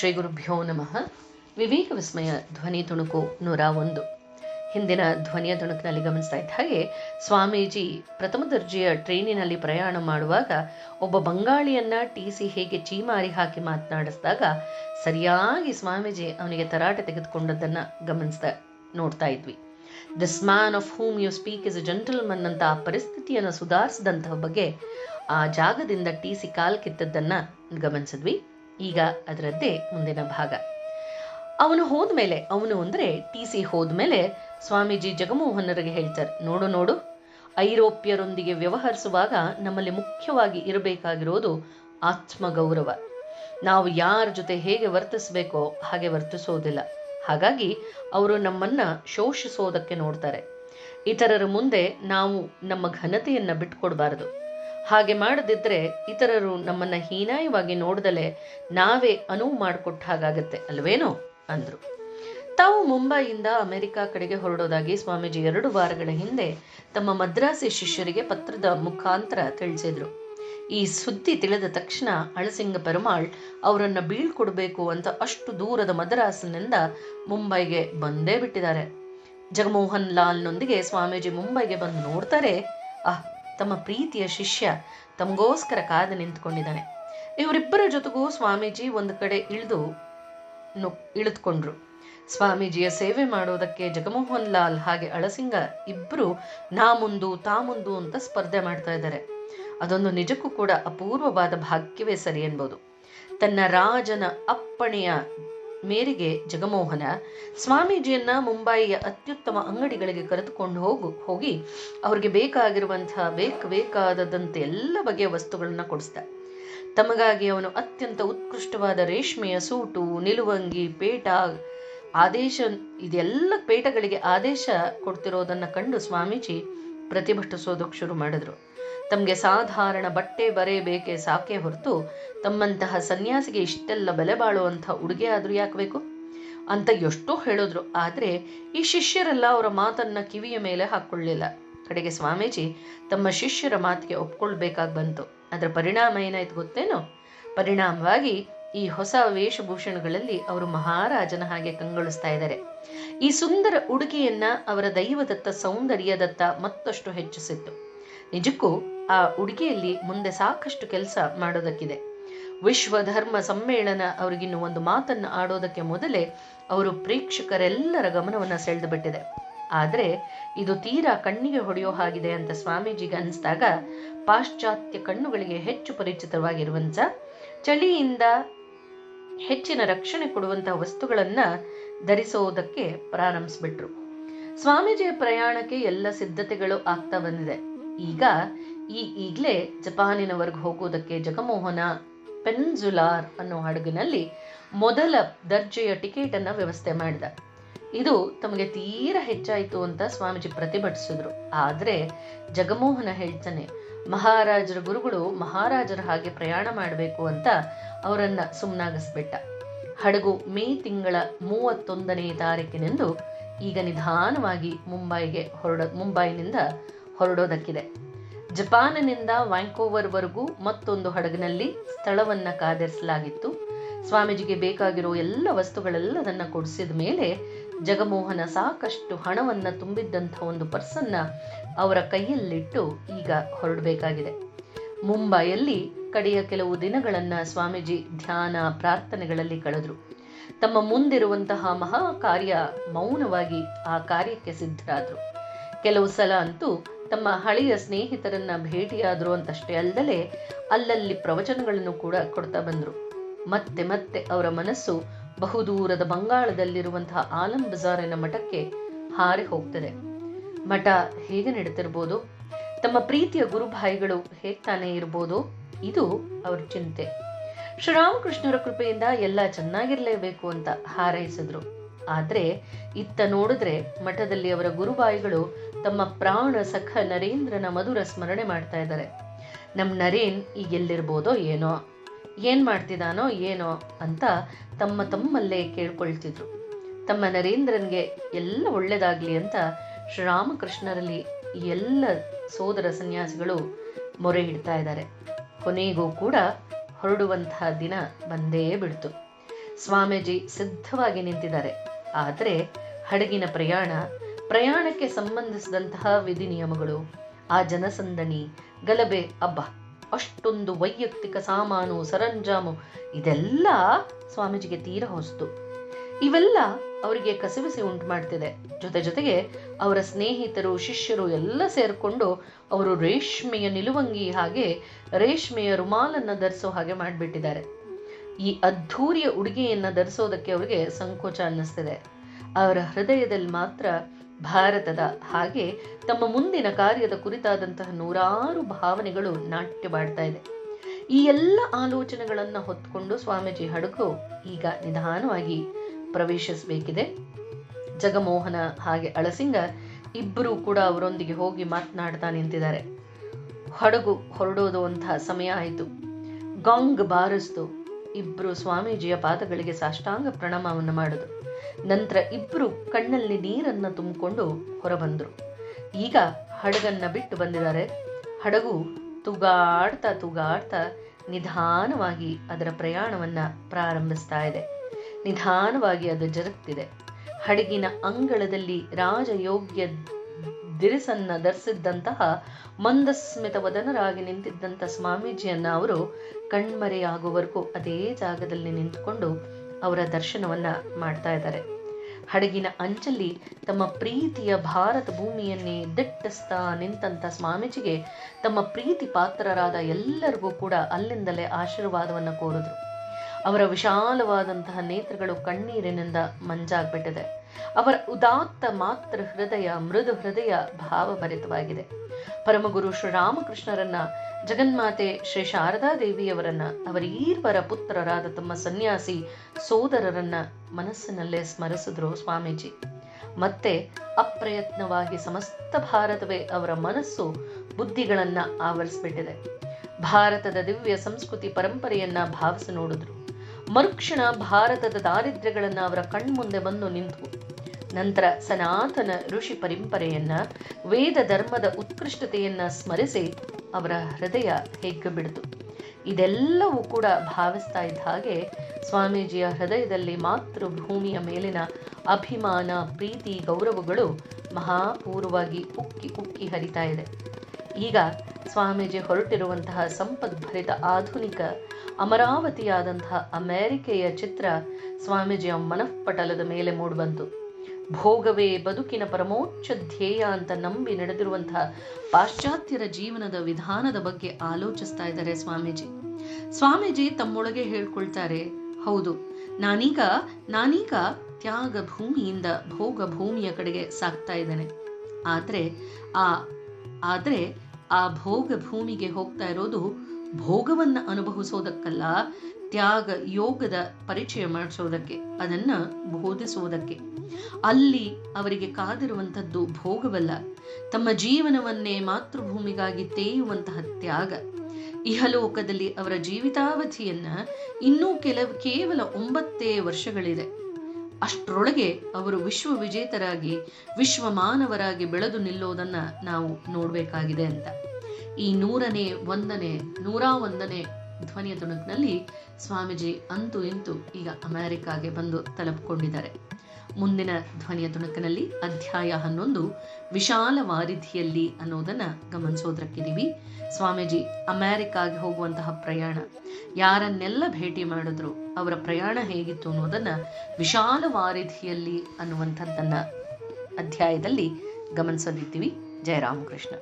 ಶ್ರೀ ಗುರುಭ್ಯೋ ನಮಃ. ವಿವೇಕ ವಿಸ್ಮಯ ಧ್ವನಿ ತುಣುಕು ನೂರ ಒಂದು. ಹಿಂದಿನ ಧ್ವನಿಯ ತುಣುಕಿನಲ್ಲಿ ಗಮನಿಸ್ತಾ ಇದ್ದ ಹಾಗೆ ಸ್ವಾಮೀಜಿ ಪ್ರಥಮ ದರ್ಜೆಯ ಟ್ರೈನಿನಲ್ಲಿ ಪ್ರಯಾಣ ಮಾಡುವಾಗ ಒಬ್ಬ ಬಂಗಾಳಿಯನ್ನ ಟಿ ಸಿ ಹೇಗೆ ಚೀಮಾರಿ ಹಾಕಿ ಮಾತನಾಡಿಸಿದಾಗ ಸರಿಯಾಗಿ ಸ್ವಾಮೀಜಿ ಅವನಿಗೆ ತರಾಟೆ ತೆಗೆದುಕೊಂಡದ್ದನ್ನ ಗಮನಿಸ್ತಾ ನೋಡ್ತಾ ಇದ್ವಿ. This man of whom you speak is gentleman ಅಂತ ಆ ಪರಿಸ್ಥಿತಿಯನ್ನು ಸುಧಾರಿಸಿದಂತಹ ಬಗ್ಗೆ ಆ ಜಾಗದಿಂದ ಟಿ ಸಿ ಕಾಲ್ ಕಿತ್ತದ್ದನ್ನ ಗಮನಿಸಿದ್ವಿ. ಈಗ ಅದರದ್ದೇ ಮುಂದಿನ ಭಾಗ. ಅವನು ಹೋದ್ಮೇಲೆ, ಅವನು ಅಂದರೆ ಟಿ ಸಿ ಹೋದ್ಮೇಲೆ ಸ್ವಾಮೀಜಿ ಜಗಮೋಹನರಿಗೆ ಹೇಳ್ತಾರೆ, ನೋಡು ನೋಡು, ಐರೋಪ್ಯರೊಂದಿಗೆ ವ್ಯವಹರಿಸುವಾಗ ನಮ್ಮಲ್ಲಿ ಮುಖ್ಯವಾಗಿ ಇರಬೇಕಾಗಿರೋದು ಆತ್ಮಗೌರವ. ನಾವು ಯಾರ ಜೊತೆ ಹೇಗೆ ವರ್ತಿಸಬೇಕೋ ಹಾಗೆ ವರ್ತಿಸೋದಿಲ್ಲ. ಹಾಗಾಗಿ ಅವರು ನಮ್ಮನ್ನ ಶೋಷಿಸೋದಕ್ಕೆ ನೋಡ್ತಾರೆ. ಇತರರ ಮುಂದೆ ನಾವು ನಮ್ಮ ಘನತೆಯನ್ನು ಬಿಟ್ಕೊಡ್ಬಾರದು. ಹಾಗೆ ಮಾಡದಿದ್ರೆ ಇತರರು ನಮ್ಮನ್ನ ಹೀನಾಯವಾಗಿ ನೋಡದಲೆ ನಾವೇ ಅನುವು ಮಾಡಿಕೊಟ್ಟ ಹಾಗಾಗತ್ತೆ, ಅಲ್ವೇನೋ? ಅಂದ್ರು. ತಾವು ಮುಂಬೈಯಿಂದ ಅಮೆರಿಕ ಕಡೆಗೆ ಹೊರಡೋದಾಗಿ ಸ್ವಾಮೀಜಿ ಎರಡು ವಾರಗಳ ಹಿಂದೆ ತಮ್ಮ ಮದ್ರಾಸಿ ಶಿಷ್ಯರಿಗೆ ಪತ್ರದ ಮುಖಾಂತರ ತಿಳಿಸಿದ್ರು. ಈ ಸುದ್ದಿ ತಿಳಿದ ತಕ್ಷಣ ಅಳಸಿಂಗ ಪೆರುಮಾಳ್, ಅವರನ್ನ ಬೀಳ್ಕೊಡ್ಬೇಕು ಅಂತ ಅಷ್ಟು ದೂರದ ಮದ್ರಾಸಿನಿಂದ ಮುಂಬೈಗೆ ಬಂದೇ ಬಿಟ್ಟಿದ್ದಾರೆ. ಜಗಮೋಹನ್ ಲಾಲ್ನೊಂದಿಗೆ ಸ್ವಾಮೀಜಿ ಮುಂಬೈಗೆ ಬಂದು ನೋಡ್ತಾರೆ? ಆಹ್ ತಮ್ಮ ಪ್ರೀತಿಯ ಶಿಷ್ಯ ತಮಗೋಸ್ಕರ ಕಾದು ನಿಂತ್ಕೊಂಡಿದ್ದಾನೆ. ಇವರಿಬ್ಬರ ಜೊತೆಗೂ ಸ್ವಾಮೀಜಿ ಒಂದು ಕಡೆ ಇಳಿದು ಇಳಿದುಕೊಂಡ್ರು. ಸ್ವಾಮೀಜಿಯ ಸೇವೆ ಮಾಡೋದಕ್ಕೆ ಜಗಮೋಹನ್ ಲಾಲ್ ಹಾಗೆ ಅಳಸಿಂಗ ಇಬ್ಬರು ನಾ ಮುಂದು, ತಾ ಮುಂದು ಅಂತ ಸ್ಪರ್ಧೆ ಮಾಡ್ತಾ ಇದ್ದಾರೆ. ಅದೊಂದು ನಿಜಕ್ಕೂ ಕೂಡ ಅಪೂರ್ವವಾದ ಭಾಗ್ಯವೇ ಸರಿ ಎನ್ಬೋದು ತನ್ನ ರಾಜನ ಅಪ್ಪಣೆಯ ಮೇರೆಗೆ ಜಗಮೋಹನ ಸ್ವಾಮೀಜಿಯನ್ನ ಮುಂಬಯಿಯ ಅತ್ಯುತ್ತಮ ಅಂಗಡಿಗಳಿಗೆ ಕರೆದುಕೊಂಡು ಹೋಗು, ಹೋಗಿ ಅವ್ರಿಗೆ ಬೇಕಾಗಿರುವಂತಹ ಬೇಕು ಬೇಕಾದದಂತೆ ಎಲ್ಲ ಬಗೆಯ ವಸ್ತುಗಳನ್ನ ಕೊಡಿಸ್ದ. ತಮಗಾಗಿ ಅವನು ಅತ್ಯಂತ ಉತ್ಕೃಷ್ಟವಾದ ರೇಷ್ಮೆಯ ಸೂಟು, ನಿಲುವಂಗಿ, ಪೇಟ, ಆದೇಶ, ಇದೆಲ್ಲ ಪೇಟಗಳಿಗೆ ಆದೇಶ ಕೊಡ್ತಿರೋದನ್ನ ಕಂಡು ಸ್ವಾಮೀಜಿ ಪ್ರತಿಭಟಿಸೋದಕ್ಕೆ ಶುರು ಮಾಡಿದ್ರು. ತಮಗೆ ಸಾಧಾರಣ ಬಟ್ಟೆ ಬರೆಯಬೇಕೆ ಸಾಕೆ ಹೊರತು ತಮ್ಮಂತಹ ಸನ್ಯಾಸಿಗೆ ಇಷ್ಟೆಲ್ಲ ಬೆಲೆ ಬಾಳುವಂಥ ಉಡುಗೆ ಆದರೂ ಯಾಕೆ ಬೇಕು? ಅಂತ ಎಷ್ಟೋ ಹೇಳಿದ್ರು, ಆದ್ರೆ ಈ ಶಿಷ್ಯರೆಲ್ಲ ಅವರ ಮಾತನ್ನ ಕಿವಿಯ ಮೇಲೆ ಹಾಕೊಳ್ಳಿಲ್ಲ. ಕಡೆಗೆ ಸ್ವಾಮೀಜಿ ತಮ್ಮ ಶಿಷ್ಯರ ಮಾತಿಗೆ ಒಪ್ಕೊಳ್ಬೇಕಾಗಿ ಬಂತು. ಅದರ ಪರಿಣಾಮ ಏನಾಯ್ತು ಗೊತ್ತೇನೋ? ಪರಿಣಾಮವಾಗಿ ಈ ಹೊಸ ವೇಷಭೂಷಣಗಳಲ್ಲಿ ಅವರು ಮಹಾರಾಜನ ಹಾಗೆ ಕಂಗೊಳಿಸ್ತಾ ಇದ್ದಾರೆ. ಈ ಸುಂದರ ಉಡುಗೆಯನ್ನ ಅವರ ದೈವದತ್ತ, ಸೌಂದರ್ಯದತ್ತ ಮತ್ತಷ್ಟು ಹೆಚ್ಚಿಸಿತ್ತು. ನಿಜಕ್ಕೂ ಆ ಉಡುಗೆಯಲ್ಲಿ ಮುಂದೆ ಸಾಕಷ್ಟು ಕೆಲಸ ಮಾಡೋದಕ್ಕಿದೆ. ವಿಶ್ವ ಧರ್ಮ ಸಮ್ಮೇಳನ ಅವರಿಗಿನ್ನು ಒಂದು ಮಾತನ್ನು ಆಡೋದಕ್ಕೆ ಮೊದಲೇ ಅವರು ಪ್ರೇಕ್ಷಕರೆಲ್ಲರ ಗಮನವನ್ನ ಸೆಳೆದು ಬಿಟ್ಟಿದೆ ಆದ್ರೆ ಇದು ತೀರಾ ಕಣ್ಣಿಗೆ ಹೊಡೆಯೋ ಹಾಗಿದೆ ಅಂತ ಸ್ವಾಮೀಜಿಗೆ ಅನಿಸಿದಾಗ ಪಾಶ್ಚಾತ್ಯ ಕಣ್ಣುಗಳಿಗೆ ಹೆಚ್ಚು ಪರಿಚಿತವಾಗಿರುವಂತ ಚಳಿಯಿಂದ ಹೆಚ್ಚಿನ ರಕ್ಷಣೆ ಕೊಡುವಂತಹ ವಸ್ತುಗಳನ್ನ ಧರಿಸೋದಕ್ಕೆ ಪ್ರಾರಂಭಿಸ್ಬಿಟ್ರು. ಸ್ವಾಮೀಜಿಯ ಪ್ರಯಾಣಕ್ಕೆ ಎಲ್ಲ ಸಿದ್ಧತೆಗಳು ಆಗ್ತಾ ಬಂದಿದೆ. ಈಗ ಈ ಈಗಲೇ ಜಪಾನಿನವರೆಗೂ ಹೋಗೋದಕ್ಕೆ ಜಗಮೋಹನ ಪೆನ್ಜುಲಾರ್ ಅನ್ನೋ ಹಡಗಿನಲ್ಲಿ ಮೊದಲ ದರ್ಜೆಯ ಟಿಕೆಟ್ ಅನ್ನ ವ್ಯವಸ್ಥೆ ಮಾಡಿದ. ಇದು ತಮಗೆ ತೀರ ಹೆಚ್ಚಾಯಿತು ಅಂತ ಸ್ವಾಮೀಜಿ ಪ್ರತಿಭಟಿಸಿದ್ರು. ಆದ್ರೆ ಜಗಮೋಹನ ಹೇಳ್ತಾನೆ, ಮಹಾರಾಜರ ಗುರುಗಳು ಮಹಾರಾಜರ ಹಾಗೆ ಪ್ರಯಾಣ ಮಾಡಬೇಕು ಅಂತ ಅವರನ್ನ ಸುಮ್ಮನಾಗಿಸ್ಬಿಟ್ಟ ಹಡಗು ಮೇ ತಿಂಗಳ ಮೂವತ್ತೊಂದನೇ ತಾರೀಕಿನೆಂದು ಈಗ ನಿಧಾನವಾಗಿ ಮುಂಬೈಗೆ ಹೊರಡ, ಮುಂಬೈನಿಂದ ಹೊರಡೋದಕ್ಕಿದೆ. ಜಪಾನಿನಿಂದ ವ್ಯಾಂಕೋವರ್ವರೆಗೂ ಮತ್ತೊಂದು ಹಡಗಿನಲ್ಲಿ ಸ್ಥಳವನ್ನ ಕಾದರಿಸಲಾಗಿತ್ತು. ಸ್ವಾಮೀಜಿಗೆ ಬೇಕಾಗಿರೋ ಎಲ್ಲ ವಸ್ತುಗಳೆಲ್ಲದನ್ನ ಕೊಡಿಸಿದ ಮೇಲೆ ಜಗಮೋಹನ ಸಾಕಷ್ಟು ಹಣವನ್ನ ತುಂಬಿದ್ದಂಥ ಒಂದು ಪರ್ಸನ್ನ ಅವರ ಕೈಯಲ್ಲಿಟ್ಟು ಈಗ ಹೊರಡಬೇಕಾಗಿದೆ. ಮುಂಬೈಯಲ್ಲಿ ಕಡೆಯ ಕೆಲವು ದಿನಗಳನ್ನ ಸ್ವಾಮೀಜಿ ಧ್ಯಾನ ಪ್ರಾರ್ಥನೆಗಳಲ್ಲಿ ಕಳೆದ್ರು. ತಮ್ಮ ಮುಂದಿರುವಂತಹ ಮಹಾ ಕಾರ್ಯ ಮೌನವಾಗಿ ಆ ಕಾರ್ಯಕ್ಕೆ ಸಿದ್ಧರಾದರು. ಕೆಲವು ಸಲ ಅಂತೂ ತಮ್ಮ ಹಳೆಯ ಸ್ನೇಹಿತರನ್ನ ಭೇಟಿಯಾದ್ರು ಅಂತಷ್ಟೇ ಅಲ್ಲದೆ ಅಲ್ಲಲ್ಲಿ ಪ್ರವಚನಗಳನ್ನು ಕೂಡ ಕೊಡ್ತಾ ಬಂದ್ರು. ಮತ್ತೆ ಮತ್ತೆ ಅವರ ಮನಸ್ಸು ಬಹುದೂರದ ಬಂಗಾಳದಲ್ಲಿರುವಂತಹ ಆಲಂ ಬಜಾರಿನ ಮಠಕ್ಕೆ ಹಾರಿ ಹೋಗ್ತದೆ. ಮಠ ಹೇಗೆ ನಡೀತಿರ್ಬೋದು? ತಮ್ಮ ಪ್ರೀತಿಯ ಗುರುಭಾಯಿಗಳು ಹೇಗ್ ತಾನೇ ಇರ್ಬೋದು? ಇದು ಅವ್ರ ಚಿಂತೆ. ಶ್ರೀರಾಮಕೃಷ್ಣರ ಕೃಪೆಯಿಂದ ಎಲ್ಲ ಚೆನ್ನಾಗಿರ್ಲೇಬೇಕು ಅಂತ ಹಾರೈಸಿದ್ರು. ಆದ್ರೆ ಇತ್ತ ನೋಡಿದ್ರೆ ಮಠದಲ್ಲಿ ಅವರ ಗುರುಬಾಯಿಗಳು ತಮ್ಮ ಪ್ರಾಣ ಸಖ ನರೇಂದ್ರನ ಮಧುರ ಸ್ಮರಣೆ ಮಾಡ್ತಾ ಇದ್ದಾರೆ. ನಮ್ಮ ನರೇನ್ ಈಗ ಎಲ್ಲಿರ್ಬೋದೋ ಏನೋ, ಏನ್ ಮಾಡ್ತಿದಾನೋ ಏನೋ ಅಂತ ತಮ್ಮ ತಮ್ಮಲ್ಲೇ ಕೇಳ್ಕೊಳ್ತಿದ್ರು. ತಮ್ಮ ನರೇಂದ್ರನ್ಗೆ ಎಲ್ಲ ಒಳ್ಳೇದಾಗ್ಲಿ ಅಂತ ಶ್ರೀರಾಮಕೃಷ್ಣರಲ್ಲಿ ಎಲ್ಲ ಸೋದರ ಸನ್ಯಾಸಿಗಳು ಮೊರೆ ಇಡ್ತಾ ಇದ್ದಾರೆ. ಕೊನೆಗೂ ಕೂಡ ಹೊರಡುವಂತಹ ದಿನ ಬಂದೇ ಬಿಡ್ತು. ಸ್ವಾಮೀಜಿ ಸಿದ್ಧವಾಗಿ ನಿಂತಿದ್ದಾರೆ. ಆದರೆ ಹಡಗಿನ ಪ್ರಯಾಣ ಪ್ರಯಾಣಕ್ಕೆ ಸಂಬಂಧಿಸಿದಂತಹ ವಿಧಿ ನಿಯಮಗಳು ಆ ಜನಸಂದಣಿ, ಗಲಭೆ, ಅಬ್ಬ, ಅಷ್ಟೊಂದು ವೈಯಕ್ತಿಕ ಸಾಮಾನು, ಸರಂಜಾಮು, ಇದೆಲ್ಲ ಸ್ವಾಮೀಜಿಗೆ ತೀರ ಹೊಸ್ತು. ಇವೆಲ್ಲ ಅವರಿಗೆ ಕಸಿವಿಸಿ ಉಂಟು ಮಾಡ್ತಿದೆ. ಜೊತೆ ಜೊತೆಗೆ ಅವರ ಸ್ನೇಹಿತರು, ಶಿಷ್ಯರು ಎಲ್ಲ ಸೇರಿಕೊಂಡು ಅವರು ರೇಷ್ಮೆಯ ನಿಲುವಂಗಿ ಹಾಗೆ ರೇಷ್ಮೆಯ ರುಮಾಲನ್ನ ಧರಿಸೋ ಹಾಗೆ ಮಾಡಿಬಿಟ್ಟಿದ್ದಾರೆ. ಈ ಅದ್ಧೂರಿಯ ಉಡುಗೆಯನ್ನ ಧರಿಸೋದಕ್ಕೆ ಅವರಿಗೆ ಸಂಕೋಚ ಅನ್ನಿಸ್ತಿದೆ. ಅವರ ಹೃದಯದಲ್ಲಿ ಮಾತ್ರ ಭಾರತದ ಹಾಗೆ ತಮ್ಮ ಮುಂದಿನ ಕಾರ್ಯದ ಕುರಿತಾದಂತಹ ನೂರಾರು ಭಾವನೆಗಳು ನಾಟ್ಯವಾಡ್ತಾ ಇದೆ. ಈ ಎಲ್ಲ ಆಲೋಚನೆಗಳನ್ನು ಹೊತ್ಕೊಂಡು ಸ್ವಾಮೀಜಿ ಹಡಗು ಈಗ ನಿಧಾನವಾಗಿ ಪ್ರವೇಶಿಸಬೇಕಿದೆ. ಜಗಮೋಹನ ಹಾಗೆ ಅಳಸಿಂಗ ಇಬ್ಬರೂ ಕೂಡ ಅವರೊಂದಿಗೆ ಹೋಗಿ ಮಾತನಾಡ್ತಾ ನಿಂತಿದ್ದಾರೆ. ಹಡಗು ಹೊರಡೋದು ಅಂತ ಸಮಯ ಆಯಿತು. ಗಾಂಗ್ ಬಾರಿಸ್ತು ಇಬ್ರು ಸ್ವಾಮೀಜಿಯ ಪಾದಗಳಿಗೆ ಸಾಷ್ಟಾಂಗ ಪ್ರಣಾಮವನ್ನು ಮಾಡಿದ್ರು ನಂತರ ಇಬ್ರು ಕಣ್ಣಲ್ಲಿ ನೀರನ್ನ ತುಂಬಿಕೊಂಡು ಹೊರಬಂದ್ರು. ಈಗ ಹಡಗನ್ನ ಬಿಟ್ಟು ಬಂದಿದ್ದಾರೆ. ಹಡಗು ತುಗಾಡ್ತಾ ತುಗಾಡ್ತಾ ನಿಧಾನವಾಗಿ ಅದರ ಪ್ರಯಾಣವನ್ನ ಪ್ರಾರಂಭಿಸ್ತಾ ಇದೆ. ನಿಧಾನವಾಗಿ ಅದು ಜರುಗ್ತಿದೆ. ಹಡಗಿನ ಅಂಗಳದಲ್ಲಿ ರಾಜಯೋಗ್ಯ ದಿರಿಸನ್ನ ಧರಿಸಿದ್ದಂತಹ ಮಂದಸ್ಮಿತ ವದನರಾಗಿ ನಿಂತಿದ್ದಂಥ ಸ್ವಾಮೀಜಿಯನ್ನ ಅವರು ಕಣ್ಮರೆಯಾಗುವವರೆಗೂ ಅದೇ ಜಾಗದಲ್ಲಿ ನಿಂತುಕೊಂಡು ಅವರ ದರ್ಶನವನ್ನ ಮಾಡ್ತಾ ಇದ್ದಾರೆ. ಹಡಗಿನ ಅಂಚಲ್ಲಿ ತಮ್ಮ ಪ್ರೀತಿಯ ಭಾರತ ಭೂಮಿಯನ್ನೇ ದಿಟ್ಟಿಸ್ತಾ ನಿಂತಂತ ಸ್ವಾಮೀಜಿಗೆ ತಮ್ಮ ಪ್ರೀತಿ ಪಾತ್ರರಾದ ಎಲ್ಲರಿಗೂ ಕೂಡ ಅಲ್ಲಿಂದಲೇ ಆಶೀರ್ವಾದವನ್ನ ಕೋರಿದ್ರು. ಅವರ ವಿಶಾಲವಾದಂತಹ ನೇತ್ರಗಳು ಕಣ್ಣೀರಿನಿಂದ ಮಂಜಾಗ್ಬಿಟ್ಟಿದೆ. ಅವರ ಉದಾತ್ತ ಮಾತೃ ಹೃದಯ, ಮೃದು ಹೃದಯ ಭಾವಭರಿತವಾಗಿದೆ. ಪರಮಗುರು ಶ್ರೀರಾಮಕೃಷ್ಣರನ್ನ, ಜಗನ್ಮಾತೆ ಶ್ರೀ ಶಾರದಾ ದೇವಿಯವರನ್ನ, ಅವರ ಈರ್ವರ ಪುತ್ರರಾದ ತಮ್ಮ ಸನ್ಯಾಸಿ ಸೋದರರನ್ನ ಮನಸ್ಸಿನಲ್ಲೇ ಸ್ಮರಿಸಿದ್ರು ಸ್ವಾಮೀಜಿ. ಮತ್ತೆ ಅಪ್ರಯತ್ನವಾಗಿ ಸಮಸ್ತ ಭಾರತವೇ ಅವರ ಮನಸ್ಸು ಬುದ್ಧಿಗಳನ್ನ ಆವರಿಸ್ಬಿಟ್ಟಿದೆ. ಭಾರತದ ದಿವ್ಯ ಸಂಸ್ಕೃತಿ ಪರಂಪರೆಯನ್ನ ಭಾವಿಸಿ ನೋಡಿದ್ರು. ಮರುಕ್ಷಣ ಭಾರತದ ದಾರಿದ್ರ್ಯಗಳನ್ನ ಅವರ ಕಣ್ಮುಂದೆ ಬಂದು ನಿಂತು. ನಂತರ ಸನಾತನ ಋಷಿ ಪರಂಪರೆಯನ್ನ, ವೇದ ಧರ್ಮದ ಉತ್ಕೃಷ್ಟತೆಯನ್ನ ಸ್ಮರಿಸಿ ಅವರ ಹೃದಯ ಹೆಗ್ಗು ಬಿಡಿತು. ಇದೆಲ್ಲವೂ ಕೂಡ ಭಾವಿಸ್ತಾ ಇದ್ದ ಹಾಗೆ ಸ್ವಾಮೀಜಿಯ ಹೃದಯದಲ್ಲಿ ಮಾತೃಭೂಮಿಯ ಮೇಲಿನ ಅಭಿಮಾನ, ಪ್ರೀತಿ, ಗೌರವಗಳು ಮಹಾಪೂರ್ವವಾಗಿ ಉಕ್ಕಿ ಉಕ್ಕಿ ಹರಿತಾ ಇದೆ. ಈಗ ಸ್ವಾಮೀಜಿ ಹೊರಟಿರುವಂತಹ ಸಂಪದ್ಭರಿತ ಆಧುನಿಕ ಅಮರಾವತಿಯಾದಂತಹ ಅಮೆರಿಕೆಯ ಚಿತ್ರ ಸ್ವಾಮೀಜಿಯ ಮನಃಪಟಲದ ಮೇಲೆ ಮೂಡಿಬಂತು. ಭೋಗವೇ ಬದುಕಿನ ಪರಮೋಚ್ಚ ಧ್ಯೇಯ ಅಂತ ನಂಬಿ ನಡೆದಿರುವಂತಹ ಪಾಶ್ಚಾತ್ಯರ ಜೀವನದ ವಿಧಾನದ ಬಗ್ಗೆ ಆಲೋಚಿಸ್ತಾ ಇದ್ದಾರೆ ಸ್ವಾಮೀಜಿ. ಸ್ವಾಮೀಜಿ ತಮ್ಮೊಳಗೆ ಹೇಳ್ಕೊಳ್ತಾರೆ, ಹೌದು, ನಾನೀಗ ನಾನೀಗ ತ್ಯಾಗ ಭೂಮಿಯಿಂದ ಭೋಗ ಭೂಮಿಯ ಕಡೆಗೆ ಸಾಕ್ತಾ ಇದ್ದೇನೆ. ಆದ್ರೆ, ಆ ಆದ್ರೆ ಆ ಭೋಗ ಭೂಮಿಗೆ ಹೋಗ್ತಾ ಇರೋದು ಭೋಗವನ್ನ ಅನುಭವಿಸೋದಕ್ಕಲ್ಲ, ತ್ಯಾಗ, ಯೋಗದ ಪರಿಚಯ ಮಾಡಿಸೋದಕ್ಕೆ, ಅದನ್ನ ಬೋಧಿಸೋದಕ್ಕೆ. ಅಲ್ಲಿ ಅವರಿಗೆ ಕಾದಿರುವಂಥದ್ದು ಭೋಗವಲ್ಲ. ತಮ್ಮ ಜೀವನವನ್ನೇ ಮಾತೃಭೂಮಿಗಾಗಿ ತೇಯುವಂತಹ ತ್ಯಾಗ. ಇಹಲೋಕದಲ್ಲಿ ಅವರ ಜೀವಿತಾವಧಿಯನ್ನ ಇನ್ನೂ ಕೆಲವು ಕೇವಲ ಒಂಬತ್ತೇ ವರ್ಷಗಳಿದೆ. ಅಷ್ಟರೊಳಗೆ ಅವರು ವಿಶ್ವ ವಿಜೇತರಾಗಿ ವಿಶ್ವ ಮಾನವರಾಗಿ ಬೆಳೆದು ನಿಲ್ಲೋದನ್ನ ನಾವು ನೋಡಬೇಕಾಗಿದೆ ಅಂತ. ಈ ನೂರನೇ ಒಂದನೇ, ನೂರ ಒಂದನೇ ಧ್ವನಿಯ ತುಣುಕಿನಲ್ಲಿ ಸ್ವಾಮೀಜಿ ಅಂತೂ ಇಂತೂ ಈಗ ಅಮೆರಿಕಾಗೆ ಬಂದು ತಲುಪಿಕೊಂಡಿದ್ದಾರೆ. ಮುಂದಿನ ಧ್ವನಿಯ ತುಣುಕಿನಲ್ಲಿ ಅಧ್ಯಾಯ ಹನ್ನೊಂದು ವಿಶಾಲ ವಾರಿಧಿಯಲ್ಲಿ ಅನ್ನೋದನ್ನ ಗಮನಿಸೋದ್ರಕ್ಕಿದ್ದೀವಿ ಸ್ವಾಮೀಜಿ, ಅಮೆರಿಕಾಗೆ ಹೋಗುವಂತಹ ಪ್ರಯಾಣ, ಯಾರನ್ನೆಲ್ಲ ಭೇಟಿ ಮಾಡಿದ್ರು, ಅವರ ಪ್ರಯಾಣ ಹೇಗಿತ್ತು ಅನ್ನೋದನ್ನ ವಿಶಾಲ ವಾರಿಧಿಯಲ್ಲಿ ಅನ್ನುವಂಥದ್ದನ್ನ ಅಧ್ಯಾಯದಲ್ಲಿ ಗಮನಿಸಲಿದ್ದೀವಿ ಜಯರಾಮಕೃಷ್ಣ.